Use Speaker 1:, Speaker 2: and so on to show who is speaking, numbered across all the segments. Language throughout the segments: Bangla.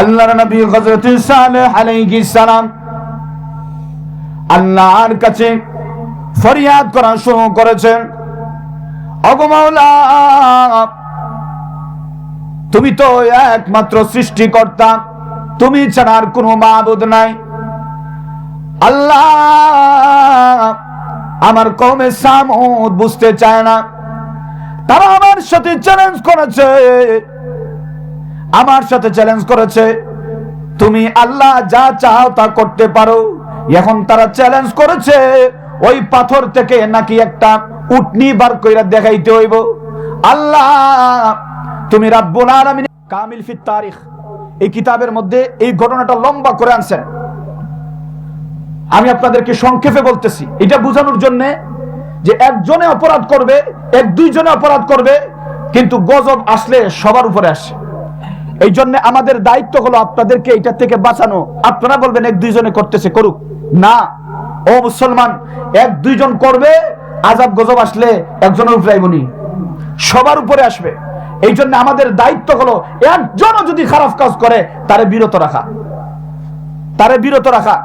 Speaker 1: আল্লাহর নবী হযরত সালেহ আলাইহিস সালাম আল্লাহর কাছে ফরিয়াদ করা শুরু করেছেন। ওগো মাওলা, তুমি তো একমাত্র সৃষ্টিকর্তা, তুমি ছাড়া আর কোনো মাবুদ নাই। আল্লাহ আমার কমে সামুদ বুঝতে চায় না। তারা আমার সাথে চ্যালেঞ্জ করেছে। আমার সাথে চ্যালেঞ্জ করেছে। তুমি আল্লাহ যা চাও তা করতে পারো। এখন তারা চ্যালেঞ্জ করেছে, ওই পাথর থেকে নাকি একটা উটনি বার কইরা দেখাইতে হইব। আল্লাহ, তুমি রাব্বুল আলামিন কামিল ফিত তারিখ। এই কিতাবের মধ্যে এই ঘটনাটা লম্বা করে আনছেন। আমি আপনাদেরকে সংক্ষেপে বলতেছি, এটা বোঝানোর জন্য যে একজনে অপরাধ করবে, এক দুইজনে অপরাধ করবে, কিন্তু গজব আসলে সবার উপরে আসে। এই জন্য আমাদের দায়িত্ব হলো আপনাদেরকে এটা থেকে বাঁচানো। আপনারা বলবেন এক দুইজনে করতেছে, করুক। না, ও মুসলমান, এক দুইজন করবে, আজাব গজব আসলে একজনের উপরে আইবনি সবার উপরে আসবে। এই জন্য আমাদের দায়িত্ব হলো একজনও যদি খারাপ কাজ করে, তারে বিরত রাখা। তারে বিরত রাখা।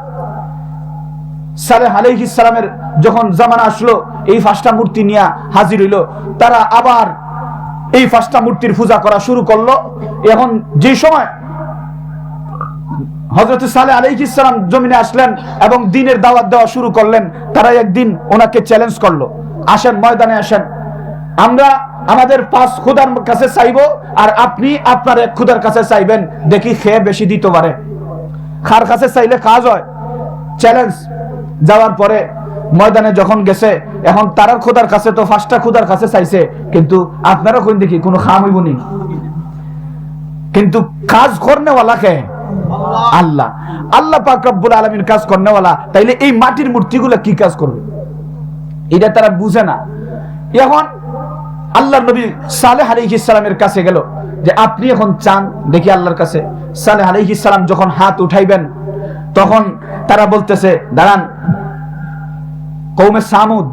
Speaker 1: সালেহ আলাইহিস সালামের যখন জামানা আসলো, এই পাঁচটা মূর্তি নিয়ে হাজির হইল, তারা আবার এই পাঁচটা মূর্তির পূজা করা শুরু করল। এখন যে সময় হজরত সালে আলাইহিস সালাম জমিনে আসলেন এবং দিনের দাওয়াত দেওয়া শুরু করলেন তারা একদিন ওনাকে চ্যালেঞ্জ করল। আসেন, ময়দানে আসেন। আমরা আমাদের পাঁচ খুদার কাছে চাইব আর আপনি আপনার এক খুদার কাছে চাইবেন। দেখি খেয়ে বেশি দিতে পারে। খার কাছে চাইলে কাজ হয় চ্যালেঞ্জ যাওয়ার পরে ময়দানে যখন গেছে, এখন তারার খোদার কাছে তো ফার্স্টটা খুদার কাছে চাইছে, কিন্তু আপনারা কোন দেখি, কোনো খাম হইবনি কিন্তু কাজ করনেওয়ালা কে? আল্লাহ। আল্লাহ পাক রব্বুল আলামিন কাজ করনেওয়ালা। তাইলে এই মাটির মূর্তিগুলো কি কাজ করবে? এটা তারা বুঝে না। এখন আল্লাহ নবী সালেহ আলাইহিস সালামের কাছে গেল যে, আপনি এখন চান? দেখি আল্লাহর কাছে। সালেহ আলাইহিস সালাম যখন হাত উঠাইবেন, তখন তারা বলতেছে, দাঁড়ান কৌমে সামুদ।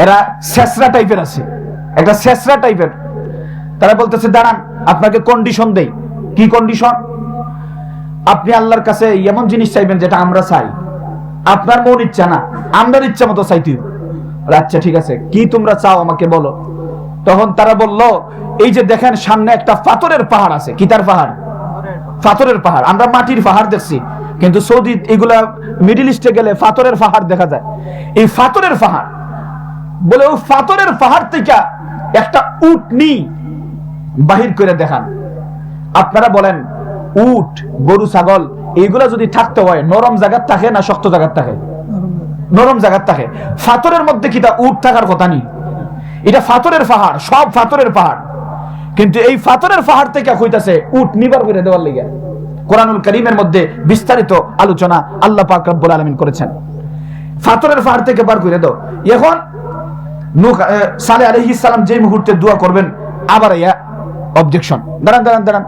Speaker 1: এরা শেষরা টাইপের আছে। একটা শেষরা টাইপের। তারা বলতেছে দাঁড়ান আপনাকে কন্ডিশন দেই। কি কন্ডিশন আপনি আল্লাহর কাছে এমন জিনিস চাইবেন যেটা আমরা চাই। আপনার মন ইচ্ছা না আমরার ইচ্ছা মতো চাইতে হবে। বলে, আচ্ছা ঠিক আছে কি তোমরা চাও আমাকে বলো? তখন তারা বলল এই যে দেখেন সামনে একটা পাথরের পাহাড় আছে। কিতার পাহাড়? পাথরের পাহাড়। আমরা মাটির পাহাড় দেখছি। কিন্তু সৌদি এগুলা মিডিল ইস্টে গেলে পাথরের পাহাড় দেখা যায়। এই পাথরের পাহাড় বলে ওই পাথরের পাহাড় থেকে একটা উট নি বাহির করে দেখান। আপনারা বলেন, উট, গরু, ছাগল এইগুলা যদি থাকতে হয়, নরম জায়গার থাকে না শক্ত জায়গার থাকে? নরম জায়গার থাকে। ফাতরের মধ্যে কি তা উট থাকার কথা নেই? এটা ফাতরের পাহাড় সব ফাতরের পাহাড় কিন্তু এই ফাতরের পাহাড় থেকে কইতাছে, উট নিবার করে দেওয়ার লেগে। কোরআনুল করিমের মধ্যে বিস্তারিত আলোচনা আল্লাহ পাক রব্বুল আলামিন করেছেন। ফাতরের পাহাড় থেকে বার করে দাও। এখন সালে আলাইহিস সালাম যে মুহূর্তে দোয়া করবেন, আবার ইয়া অবজেকশন দাঁড়ান দাঁড়ান দাঁড়ান।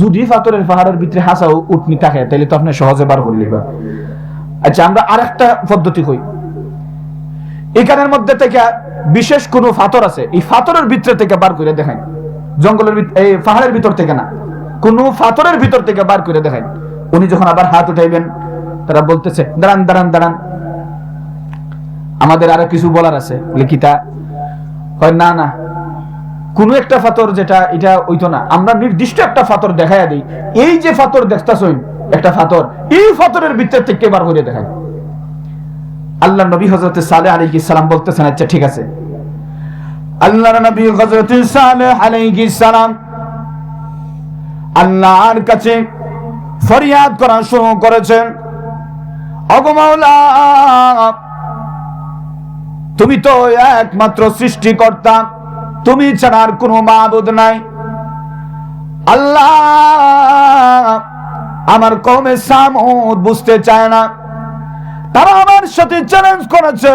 Speaker 1: যদি ফাতরের পাহাড়ের ভিতরে হাসা উটনি থাকে তাহলে তো আপনি সহজে বার করে লিবা আচ্ছা আমরা আরেকটা পদ্ধতি কই। এখানের মধ্যে থেকে বিশেষ কোন ফাতর আছে, এই ফাতরের ভিতরে থেকে বার করে দেখান জঙ্গলের এই পাহাড়ের ভিতর থেকে না। কোন ফাতরের ভিতর থেকে বার করে দেখান উনি যখন আবার হাত উঠাইবেন, তারা বলতেছে, দাঁড়ান দাঁড়ান দাঁড়ান। আমাদের আরও কিছু বলার আছে, লিখিতা। হয় না না, কোন একটা ফাতর যেটা, এটা ওইতো না। আমরা নির্দিষ্ট একটা ফাতর দেখাইয়া দিই। এই যে ফাতর দেখতাছই একটা ফাতর, এই ফাতরের ভিতর থেকে বার করে দেখাই। আল্লাহ নবী হজরত সালে আলাইহি সালাম বলতেছেন আচ্ছা ঠিক আছে। আল্লাহ নবী হজরত সালে আলাইহি সালাম আল্লাহর কাছে ফরিয়াদ করা শুরু করেছেন তুমি তো একমাত্র সৃষ্টিকর্তা, তুমি ছাড়া আর কোনো মাবুদ নাই। আল্লাহ আমার কমে সামুদ বুঝতে চায় না, তারা আমার সাথে চ্যালেঞ্জ করেছে।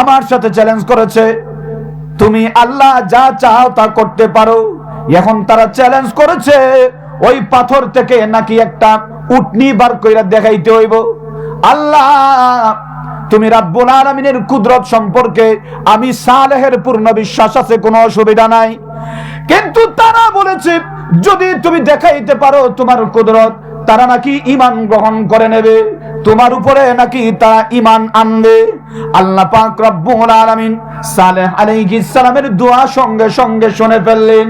Speaker 1: আমার সাথে চ্যালেঞ্জ করেছে। তুমি আল্লাহ যা চাও তা করতে পারো। এখন তারা চ্যালেঞ্জ করেছে, ওই পাথর থেকে নাকি একটা উটনি বার কইরা দেখাইতে হইব। আল্লাহ, তুমি রাব্বুল আলামিনের কুদরত সম্পর্কে, আমি সালেহের পূর্ণ বিশ্বাস আছে, কোনো অসুবিধা নাই। কিন্তু তারা বলেছে, যদি তুমি দেখাইতে পারো তোমার কুদরত, তারা নাকি ইমান গ্রহণ করে নেবে। তোমার উপরে নাকি তারা ইমান আনবে? আল্লাহ পাক রব্বুল আলামিন সালেহ আলাইহিস সালামের দোয়া সঙ্গে সঙ্গে শুনে ফেললেন।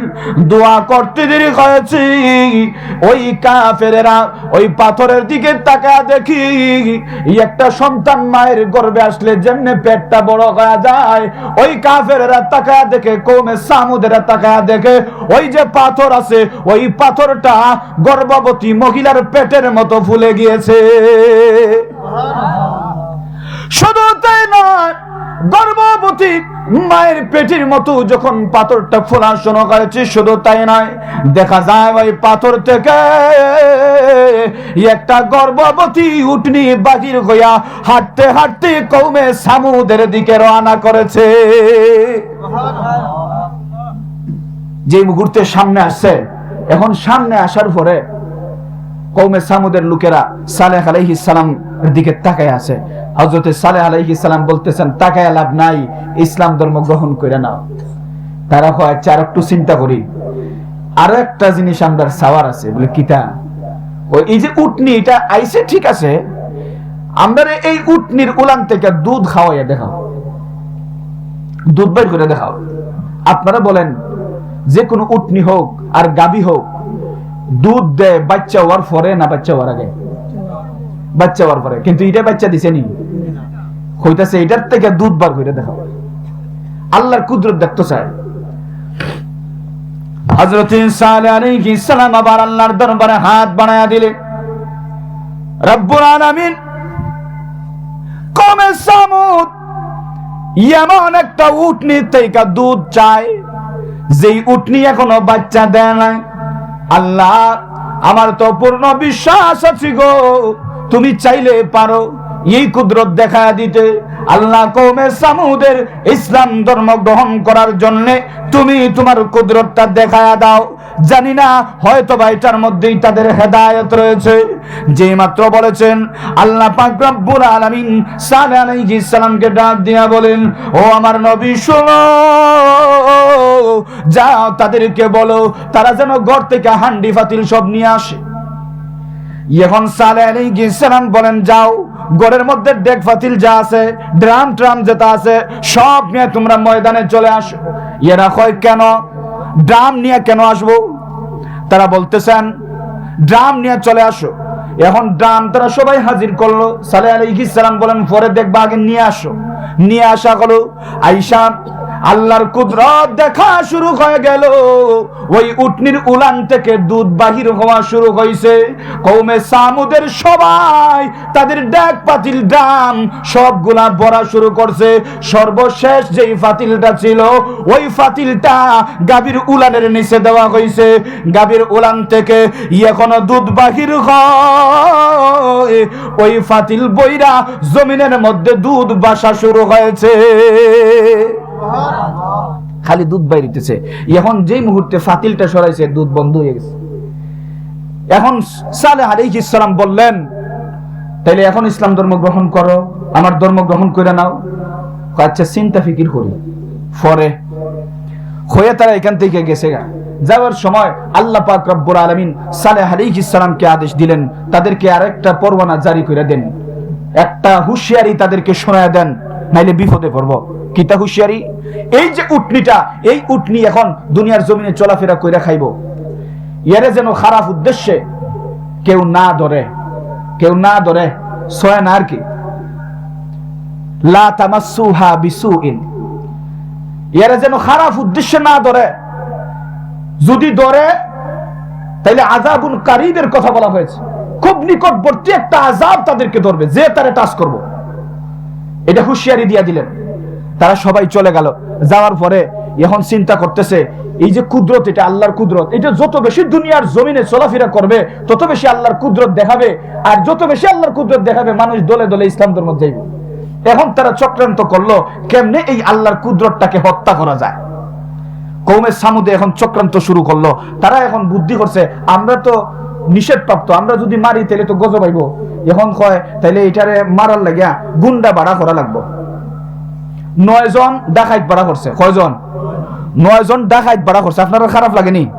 Speaker 1: দোয়া করতে দেরি হয়েছে। ওই কাফেরেরা ওই পাথরের দিকে তাকায় দেখি, একটা সন্তান মায়ের গর্ভে আসলে যেমনে পেটটা বড় হয়ে যায়, ওই কাফেরেরা তাকায় দেখে কৌমে সামুদেরা তাকায় দেখে, ওই যে পাথর আছে, ওই পাথরটা গর্ভবতী মহিলার পেটের মতো ফুলে গিয়েছে। শুধু তাই নয়, গর্ভবতী মায়ের পেটের মতো যখন পাথরটা ফোলা শোনা করেছে শুধু তাই নয়, দেখা যায় ওই পাথর থেকে একটা গর্ভবতী উঠনি বাহির হইয়া হাঁটতে হাঁটতে কৌমে সামুদের দিকে রওনা করেছে। যে মুহূর্তে সামনে আসছে, এখন সামনে আসার পরে কৌমে সামুদের লোকেরা সালেহ আলাইহিস সালাম দিকে তাকায় আছে। হজরতে সালেহ আলাইহিস সালাম বলতেছেন, তাকায় লাভ নাই, ইসলাম ধর্ম গ্রহণ করে নাও। তারা হয়, চার একটু চিন্তা করি। আরও একটা জিনিস আমরা সাওয়ার আছে, বলে কিতা ওই এই যে উটনি, এটা আইসে ঠিক আছে, আমরা এই উটনির উলান থেকে দুধ খাওয়াইয়া দেখাও। দুধ বের করে দেখাও। আপনারা বলেন, যে কোনো উটনি হোক আর গাবি হোক দুধ দেয় বাচ্চা হওয়ার পরে না বাচ্চা হওয়ার আগে? বাচ্চা হওয়ার পরে। কিন্তু এটা বাচ্চা দিছে নি? হইতাছে এটার থেকে দুধ বার করে দেখাও। আল্লাহর কুদরত দেখতে চায় সালেহ সালাম আবার আল্লাহর দরবারে হাত বাড়ায়া দিলে, রব্বুল আলামিন, কমে সামুদ, এমন একটা উটনি থেকে দুধ চায় যেই উটনি এখনও বাচ্চা দেয় নাই। আল্লাহ আমার তো পূর্ণ বিশ্বাস আছে গো। তুমি চাইলে পারো এই কুদরত দেখা দিতে। আল্লাহ কৌমে সামুদের ইসলাম ধর্ম গ্রহণ করার জন্য তুমি তোমার কুদরতটা দেখায়া দাও। জানি না হয়তো বা এটার মধ্যেই তাদের হেদায়ত রয়েছে। যে মাত্র বলেছেন, আল্লাহ পাক রব্বুল আলামিন সালামকে ডাক দিয়া বলেন, ও আমার নবী, শোনো তাদেরকে বলো, তারা যেন ঘর থেকে হান্ডি ফাতিল সব নিয়ে আসে। এখন সালে আলাইহিস সালাম বলেন, যাও। ঘরের মধ্যে ডেক ফাতিল যা আছে, ড্রাম ট্রাম যেটা আছে, সব নিয়ে তোমরা ময়দানে চলে আসো। এরা কয় কেন? ড্রাম নিয়ে কেন আসব? তারা বলতেছেন, ড্রাম নিয়ে চলে আসো। এখন ড্রাম তারা সবাই হাজির করল। সালে আলী সালাম বলেন, পরে দেখবা আগে নিয়ে আসো। নিয়ে আসা হলো আইসা আল্লাহর কুদরত দেখা শুরু হয়ে গেল। ওই উটনির উলান থেকে দুধ বাহির হওয়া শুরু হয়েছে কৌমে সামুদের সবাই তাদের ডাক পাতিল ড্রাম সবগুলা ভরা শুরু করছে। সর্বশেষ যেই ফাতিলটা ছিল, ওই ফাতিলটা গাভীর উলানের নিচে দেওয়া হয়েছে গাভীর উলান থেকে এখনও দুধ বাহির হয়। ওই ফাতিল বইরা জমিনের মধ্যে দুধ বাসা শুরু হয়েছে। খালি দুধ বাইরিতেছে এখন যেই মুহূর্তে ফাতিলটা সরাইছে, দুধ বন্ধ হয়ে গেছে। এখন সালে আলাইহিস সালাম বললেন, তাইলে এখন ইসলাম ধর্ম গ্রহণ করো, আমার ধর্ম গ্রহণ করে নাও। আচ্ছা চিন্তা, ফিকির করি। পরে হয়ে তারা এখান থেকে গেছে গা। যাওয়ার সময় আল্লাহ পাক রব্বুল আলামিন সালেহ আলাইহিস সালামকে আদেশ দিলেন, তাদেরকে আরেকটা পরওয়ানা জারি করে দেন। একটা হুঁশিয়ারি তাদেরকে শোনায় দেন নাইলে বিপদে পড়ব। কিতা হুঁশিয়ারি? এই যে উটনিটা, এই উটনি এখন দুনিয়ার জমিনে চলাফেরা কইরা খাইব। এরে যেন খারাপ উদ্দেশ্যে কেউ না ধরে। কেউ না ধরে। সয় না আর কি। লা তামাসসুহা বিসুইন। এরা যেন খারাপ উদ্দেশ্যে না ধরে। যদি ধরে, তাইলে আজাবুল কারীদের কথা বলা হয়েছে। খুব নিকটবর্তী একটা আজাব তাদেরকে ধরবে, যে তারে টাচ করব। এটা হুঁশিয়ারি দিয়া দিলেন। তারা সবাই চলে গেল। যাওয়ার পরে এখন চিন্তা করতেছে, এই যে কুদরত, এটা আল্লাহর কুদরত। এটা যত বেশি দুনিয়ার জমিনে চলাফেরা করবে, তত বেশি আল্লাহর কুদরত দেখাবে। আর যত বেশি আল্লাহর কুদরত দেখাবে, মানুষ দলে দলে ইসলাম ধর্ম যাইবে। এখন তারা চক্রান্ত করল, কেমনে এই আল্লাহর কুদরতটাকে হত্যা করা যায়? কৌমের সামুদে এখন চক্রান্ত শুরু করল। তারা এখন বুদ্ধি করছে, আমরা তো নিষেধ প্রাপ্ত আমরা যদি মারি, তাহলে তো গজব আইব এখন কয় তাইলে এটারে মারার লাগিয়া গুন্ডা বাড়া করা লাগবো। নয় জন ডাকাইত বাড়া করছে। কয়জন? নয় জন ডাকাইত বাড়া করছে। আপনারা খারাপ লাগেনি?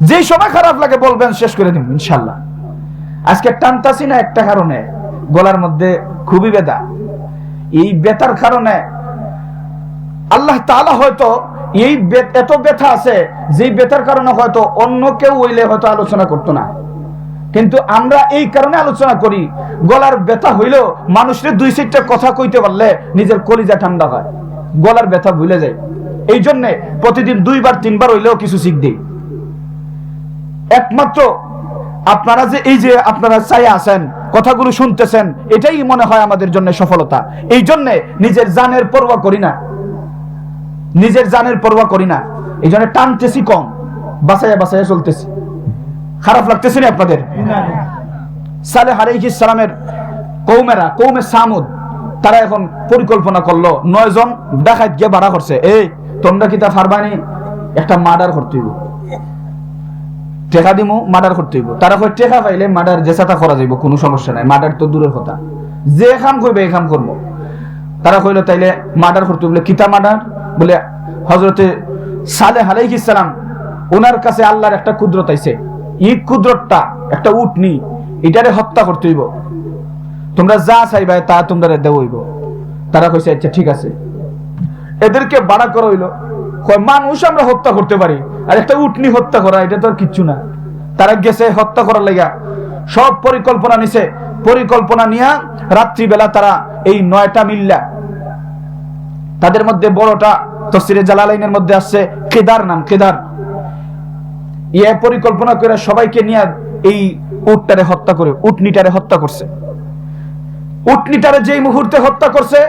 Speaker 1: যেই সময় খারাপ লাগে বলবেন, শেষ করে দিব, ইনশাল্লাহ। আজকে টানতাছি না একটা কারণে। গলার মধ্যে খুবই বেদা এই বেতার কারণে আল্লাহ তাআলা হয়তো এই এত ব্যথা আছে যেই ব্যথার কারণে হয়তো অন্য কেউ হইলে হয়তো আলোচনা করতো না। কিন্তু আমরা এই কারণে আলোচনা করি, গলার ব্যথা হইলেও মানুষের দুই চারটা কথা কইতে পারলে নিজের কলিজা ঠান্ডা হয়, গলার ব্যথা ভুলে যায়। এই জন্যে প্রতিদিন দুইবার, তিনবার হইলেও কিছু শিখ দিই। একমাত্র আপনারা যে এই যে আপনারা চাই আছেন, কথাগুলো শুনতেছেন, এটাই মনে হয় আমাদের জন্য সফলতা। এই জন্যে নিজের জানের পরোয়া করি না। নিজের জানের পরোয়া করি না। এই জন্য টানতেছি কম বাসায় বাসায় চলতেছি। খারাপ লাগতেছে না আপনাদের? সালে আলাইহিস সালামের কৌমেরা, কৌমে সামুদ, তারা এখন পরিকল্পনা করল, নয় জন ডাকাত গিয়ে ভাড়া করছে। এই, তোমরা কি তা ফারবানি একটা মার্ডার করতে হইব। টেকা দিমু, মার্ডার করতে হইব। তারা টেকা পাইলে মার্ডার জেসাটা করা যাইব, কোনো সমস্যা নাই, মার্ডার তো দূরের কথা। যে কাম কইবে এই কাম করব। তারা কইলো, তাইলে মার্ডার করতে বলে, কিতা মার্ডার? বলে হজরতে সালে আলাইহিস সালাম ওনার কাছে আল্লাহর একটা কুদরত আইছে। এই কুদরতটা, একটা এটারে হত্যা করতে হইব। তোমরা যা চাইবা তা তোমরা তারা কইছে আচ্ছা ঠিক আছে। এদেরকে বাড়া করা হইল। মানুষ আমরা হত্যা করতে পারি, আর একটা হত্যা করা, এটা তো আর কিচ্ছু না। তারা গেছে হত্যা করার লেগা। সব পরিকল্পনা নিছে। পরিকল্পনা নিয়ে রাত্রিবেলা তারা এই নয়টা মিল্লা, তাদের মধ্যে বড়টা তসিরে জালালাইনের মধ্যে আসছে, কেদার নাম, কেদার। ইয়ে পরিকল্পনা করে সবাইকে নিয়ে এই উটটারে হত্যা করে, উটনিটারে হত্যা করছে। উটনিটারে যেই মুহূর্তে হত্যা করছে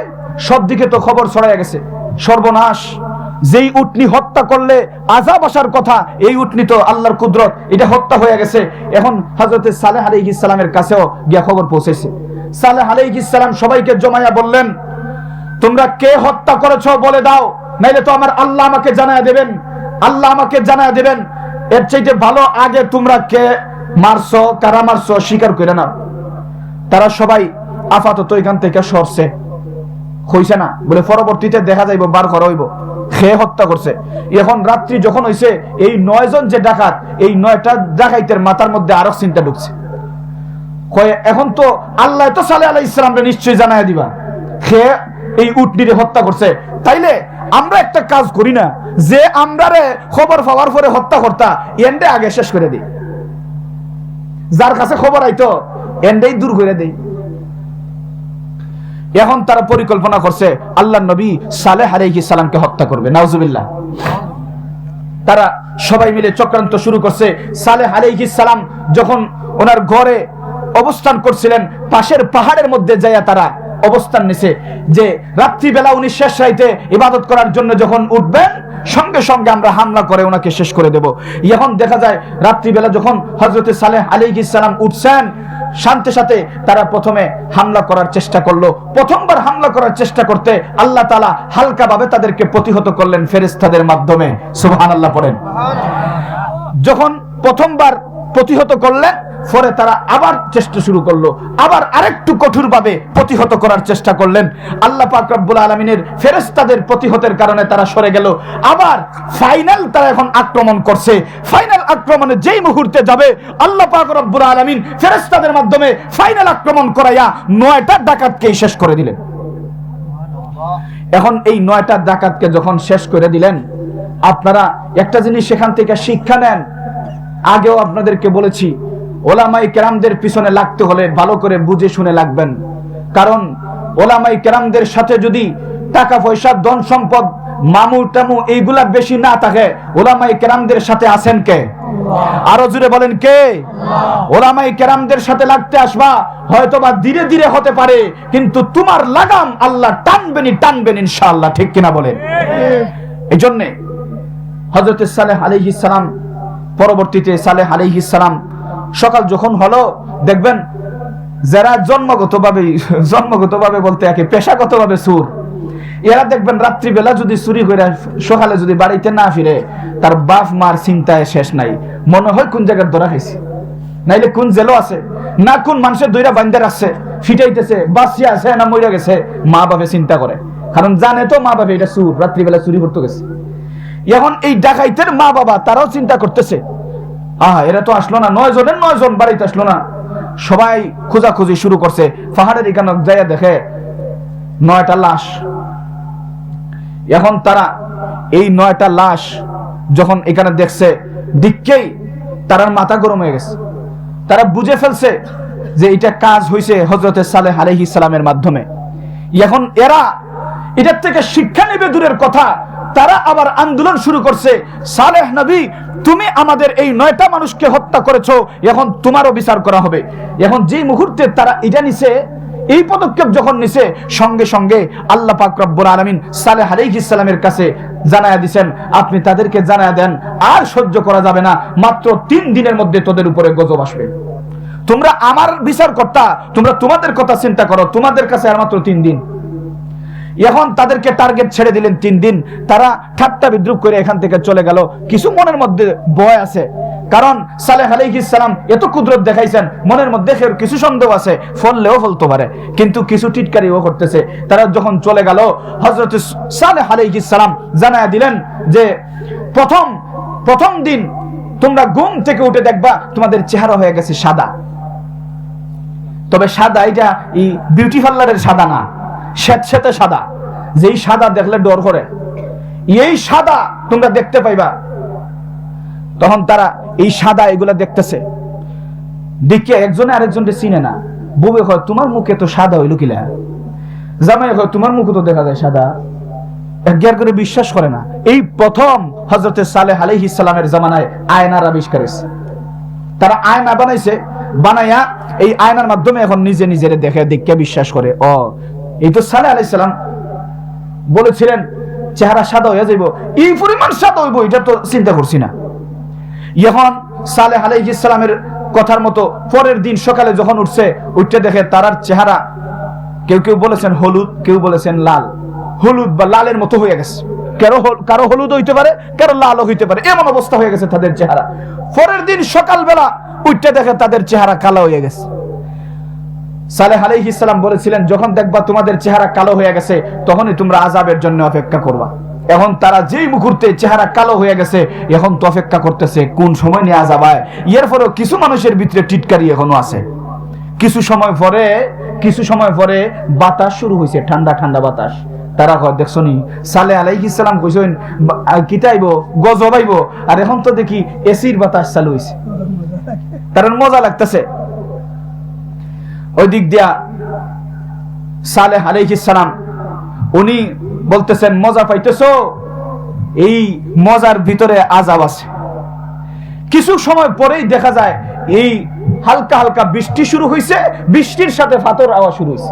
Speaker 1: সব দিকে তো খবর ছড়াইয়া গেছে। সর্বনাশ। যেই উটনি হত্যা করলে আজাব আসার কথা, এই উটনি তো আল্লাহর কুদরত, এটা হত্যা হয়ে গেছে। এখন হজরত সালেহ আলাইহিস সালামের কাছেও গিয়া খবর পৌঁছেছে। সালেহ আলাইহিস সালাম সবাইকে জমায়া বললেন, তোমরা কে হত্যা করেছ বলে দাও, নাইলে তো আমার আল্লাহ আমাকে জানায় দেবেন। আল্লাহ আমাকে জানায় দেবেন। এর চাইতে ভালো আগে তোমরা কে মারছো, কারা মারছো, স্বীকার করে না তারা সবাই আপাতত এখান থেকে সরছে। হইছে না। বলে পরবর্তীতে দেখা যাইব, বার করা হইব। খেয়ে হত্যা করছে। এখন রাত্রি যখন হইছে, এই নয় জন যে ডাকাত, এই নয়টা ডাকাইতের মাথার মধ্যে আরও চিন্তা ঢুকছে। এখন তো আল্লাহ তো সালে আলাহ ইসলামকে নিশ্চয়ই জানাই দিবা। খেয়ে এই উটনিরে হত্যা করছে। তাইলে আমরা একটা কাজ করি না। যে আমরারে খবর পাওয়ার পরে হত্যা কর্তা এন্ডে আগে শেষ করে দিই। যার কাছে খবর আইতো এন্ডেই দূর করে দেই। এখন তারা পরিকল্পনা করছে, আল্লাহ নবী সালেহ আলাইহিস সালামকে হত্যা করবে। নাউজুবিল্লাহ। তারা সবাই মিলে চক্রান্ত শুরু করছে। সালেহ আলাইহিস সালাম যখন ওনার ঘরে অবস্থান করছিলেন, পাশের পাহাড়ের মধ্যে যাইয়া তারা অবস্থান নিছে যে রাত্রিবেলা উনি শেষ রাইতে ইবাদত করার জন্য যখন উঠবেন, সঙ্গে সঙ্গে আমরা হামলা করে ওনাকে শেষ করে দেব। এখন দেখা যায় রাত্রিবেলা যখন হজরত সালেহ আলাইহিস সালাম উঠছেন, শান্তি সাথে তারা প্রথমে হামলা করার চেষ্টা করল। প্রথমবার হামলা করার চেষ্টা করতে আল্লাহ তালা হালকাভাবে তাদেরকে প্রতিহত করলেন ফেরেস্তাদের মাধ্যমে। সুবহান আল্লাহ পড়েন। যখন প্রথমবার প্রতিহত করলেন পরে তারা আবার চেষ্টা শুরু করল। আবার আরেকটু কঠোর ভাবে প্রতিহত করার চেষ্টা করলেন। আল্লাহ পাক রব্বুল আলমিনের ফেরেস্তাদের প্রতিহতের কারণে তারা সরে গেল। আবার ফাইনাল তারা এখন আক্রমণ করছে। ফাইনাল আক্রমণে যেই মুহূর্তে যাবে, আল্লাহ পাক রব্বুল আলমিন ফেরেস্তাদের মাধ্যমে ফাইনাল আক্রমণ করাইয়া নয়টা ডাকাতকেই শেষ করে দিলেন। এখন এই নয়টা ডাকাতকে যখন শেষ করে দিলেন, আপনারা একটা জিনিস সেখান থেকে শিক্ষা নেন। আগেও আপনাদেরকে বলেছি ওলামাই কেরামদের পিছনে লাগতে হলে ভালো করে বুঝে শুনে লাগবেন। কারণ ওলামাই কেরামদের সাথে যদি টাকা পয়সা ধন সম্পদ মামু টামু এইগুলা বেশি না থাকে ওলামাই কেরামদের সাথে আছেন কে? আরও জুড়ে বলেন কে? ওলামাই কেরামদের সাথে লাগতে আসবা হয়তো বা ধীরে ধীরে হতে পারে কিন্তু তোমার লাগাম আল্লাহ টানবেনি টানবেন ইনশাআল্লাহ ঠিক কিনা বলেন? এই জন্যে হজরত সালেহ আলাইহিস সালাম পরবর্তীতে সালেহ আলাইহিস সালাম সকাল যখন হলো, দেখবেন যারা জন্মগতভাবে জন্মগতভাবে বলতে একে, পেশাগতভাবে সুর, এরা দেখবেন রাত্রিবেলা যদি চুরি করে, সকালে যদি বাড়িতে না ফিরে, তার বাপ, মার চিন্তায় শেষ নাই। মনে হয় কোন জায়গার ধরা খাইছে? নাইলে কোন জেলো আছে? না কোন মানুষের দইরা বান্ধে রাখছে ফিটাইতেছে, বাঁচিয়ে আছে না মইরা গেছে মা বাপে চিন্তা করে। কারণ জানে তো মা বাপে এটা চুর রাত্রিবেলা চুরি করতে গেছে। এখন এই ডাকাইতের মা বাবা, তারাও চিন্তা করতেছে। আহা, এরা তো আসলো না, নয় জনের নয় জন বাড়িতে আসলো না। সবাই খোঁজাখুঁজি শুরু করছে। পাহাড়ের এখানে যাইয়া দেখে নয়টা লাশ। এখন তারা এই নয়টা লাশ যখন এখানে দেখছে, দিককেই তারার মাথা গরম হয়ে গেছে। তারা বুঝে ফেলছে যে এটা কাজ হয়েছে হজরত সালেহ আলহি সালামের মাধ্যমে। এখন এরা এটার থেকে শিক্ষা নেবে দূরের কথা। তারা আবার আন্দোলন শুরু করছে। সালেহ নবী, তুমি আমাদের এই নয়টা মানুষকে হত্যা করেছ, এখন তোমারও বিচার করা হবে। এখন যে মুহূর্তে তারা এটা নিছে, এই পদক্ষেপ যখন নিছে, সঙ্গে সঙ্গে আল্লাহ পাক রব্বুল আলামিন সালেহ আলাইহিস সালামের কাছে জানায়া দিবেন আপনি তাদেরকে জানায়া দেন, আর সহ্য করা যাবে না, মাত্র তিন দিনের মধ্যে তোদের উপরে গজব আসবে। তোমরা আমার বিচার কর্তা, তোমরা তোমাদের কথা চিন্তা করো, তোমাদের কাছে আর মাত্র তিন দিন। এখন তাদেরকে টার্গেট ছেড়ে দিলেন তিন দিন। তারা ঠাট্টা বিদ্রুপ করে এখান থেকে চলে গেল। কিছু মনের মধ্যে ভয় আছে। কারণ সালেহ আলাইহিস সালাম এত কুদরত দেখাইছেন, মনের মধ্যে কিছু সন্দেহ আছে, ফললেও ফলতে পারে। কিন্তু কিছু টিটকারিও করতেছে। তারা যখন চলে গেল, হযরত সালেহ আলাইহিস সালাম জানায়া দিলেন যে, প্রথম প্রথম দিন তোমরা ঘুম থেকে উঠে দেখবা তোমাদের চেহারা হয়ে গেছে সাদা। তবে সাদা এটা এই বিউটি পার্লারের সাদা না। স্যাঁতস্যাঁতে সাদা। যেই সাদা দেখলে ডর করে। এই সাদা তোমরা দেখতে পাইবা। তখন তারা এই সাদা এগুলা দেখতেছে। দেখে একজনে আরেকজনকে চিনে না। বউবে হয় তোমার মুখে তো সাদা হইল কিলা জামাই হয় তোমার মুখে তো দেখা যায় সাদা। একগার করে বিশ্বাস করে না। এই প্রথম হজরত সালেহ আলাইহিস সালামের জামানায় আয়নার আবিষ্কার তারা আয়না বানাইছে, বানাইয়া এই আয়নার মাধ্যমে এখন নিজে নিজের দেখে দেখে বিশ্বাস করে। ও এই তো সালে আলাইসালাম বলেছিলেন, চেহারা সাদা হয়ে যাইব। এই পরিমাণ সাদা হইব, এটা তো চিন্তা করছি না। এখন সালে আলাইসালামের কথার মতো পরের দিন সকালে যখন উঠছে, উঠতে দেখে তারার চেহারা, কেউ কেউ বলেছেন হলুদ, কেউ বলেছেন লাল। হলুদ বা লালের মতো হয়ে গেছে। কারও কারও হলুদ হইতে পারে, কারও লালও হইতে পারে। এমন অবস্থা হয়ে গেছে তাদের চেহারা। পরের দিন সকালবেলা উঠতে দেখে তাদের চেহারা কালো হয়ে গেছে। সালেহ আলাইহিস সালাম বলেছিলেন যখন দেখবা তোমাদের চেহারা কালো হয়ে গেছে তখনই তোমরা আজাবের জন্য অপেক্ষা করবা। এখন তারা যেই মুহূর্তে চেহারা কালো হয়ে গেছে এখন তো অপেক্ষা করতেছে কোন সময় নিয়ে আজাব হয় এর পরেও কিছু মানুষের ভিতরে টিটকারি এখনও আছে। কিছু সময় পরে কিছু সময় পরে বাতাস শুরু হয়েছে ঠান্ডা ঠান্ডা বাতাস। তারা কয় দেখছ নি সালে আলাইহিস সালাম কইছেন বা- আ, কিতাইব গজব আইব? আর এখন তো দেখি এসির বাতাস চালু হয়েছে তার মজা লাগতেছে। ওই দিক দিয়া সালেহ আলাইহিস সালাম, উনি বলতেছেন, মজা পাইতেছো? এই মজার ভিতরে আজাব আছে। কিছু সময় পরেই দেখা যায়, এই হালকা হালকা বৃষ্টি শুরু হয়েছে বৃষ্টির সাথে ফাতর আওয়া শুরু হয়েছে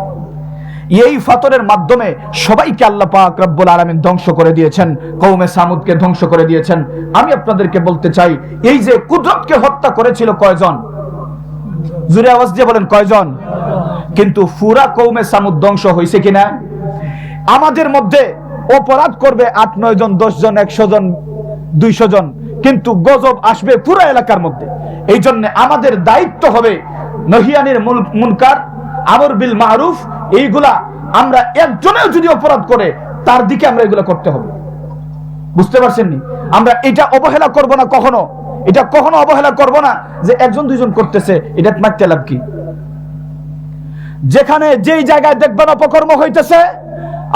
Speaker 1: এই ফাতরের মাধ্যমে সবাইকে আল্লাহ পাক রব্বুল আলামিন ধ্বংস করে দিয়েছেন কৌমে সামুদকে ধ্বংস করে দিয়েছেন। আমি আপনাদেরকে বলতে চাই, এই যে কুদরতকে হত্যা করেছিল কয়জন? জুড়ে আওয়াজ দিয়ে বলেন, কয়জন? কিন্তু ফুরা কৌমে সামুদ ধ্বংস হয়েছে কিনা? আমাদের মধ্যে অপরাধ করবে আট, নয় জন, দশ জন, একশো জন, দুইশো জন, কিন্তু গজব আসবে পুরো এলাকার মধ্যে। এই জন্য আমাদের দায়িত্ব হবে নহিয়ানির মুনকার, আমর বিল মারুফ, এইগুলা আমরা একজনেও যদি অপরাধ করে, তার দিকে আমরা এগুলো করতে হবে। বুঝতে পারছেন নি? আমরা এটা অবহেলা করব না কখনো। এটা কখনো অবহেলা করব না যে একজন দুইজন করতেছে, এটা মারতে লাভ কি? যেখানে যেই জায়গায় দেখবেন অপকর্ম হইতেছে,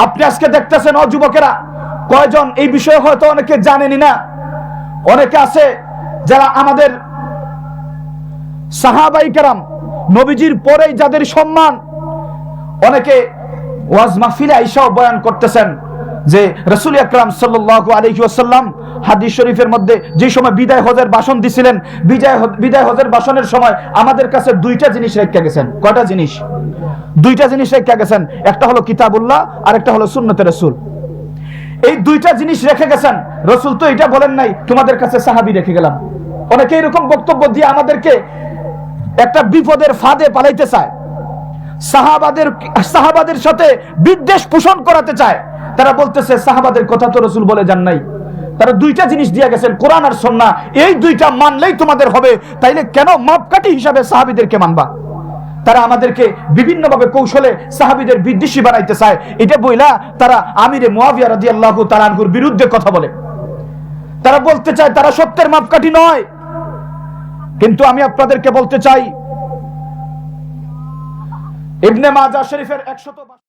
Speaker 1: আপনি আজকে দেখতেছেন, ও যুবকেরা, কয়জন? এই বিষয়ে হয়তো অনেকে জানেনি না। অনেকে আছে যারা আমাদের সাহাবাই কারাম, নবীজির পরেই যাদের সম্মান, অনেকে ওয়াজ মাহফিলে আইসাও বয়ান করতেছেন। যে রসুল আকরাম সাল্লাল্লাহু আলাইহি ওয়াসাল্লাম হাদিস শরীফের মধ্যে যে সময় বিদায় হজের ভাষণ দিছিলেন, বিদায় হ- বিদায় হজের ভাষণের সময় আমাদের কাছে দুইটা জিনিস রেখে গেছেন। কয়টা জিনিস? দুইটা জিনিস রেখে গেছেন। একটা হলো কিতাবুল্লাহ আর একটা হলো সুন্নতে রসুল। এই দুইটা জিনিস রেখে গেছেন। রসুল তো এটা বলেন নাই, তোমাদের কাছে সাহাবি রেখে গেলাম। অনেকে এরকম বক্তব্য দিয়ে আমাদেরকে একটা বিপদের ফাঁদে পালাইতে চায়। সাহাবাদের সাহাবাদের সাথে বিদ্বেষ পোষণ করাতে চায়। তারা বলতেছে, সাহাবাদের কথা তো রসুল বলে যান নাই। তারা দুইটা জিনিস দিয়ে গেছেন, কোরআন আর সন্না এই দুইটা মানলেই তোমাদের হবে, তাইলে কেন মাপকাঠি হিসাবে সাহাবিদেরকে মানবা? তারা আমাদেরকে বিভিন্নভাবে কৌশলে সাহাবিদের বিদ্বেষী বানাইতে চায়। এটা বইলা তারা আমিরে মুয়াবিয়া রাদিয়াল্লাহু তাআলার বিরুদ্ধে কথা বলে। তারা বলতে চায়, তারা সত্যের মাপকাঠি নয়। কিন্তু আমি আপনাদেরকে বলতে চাই, ইবনে মাজা শরীফের একশত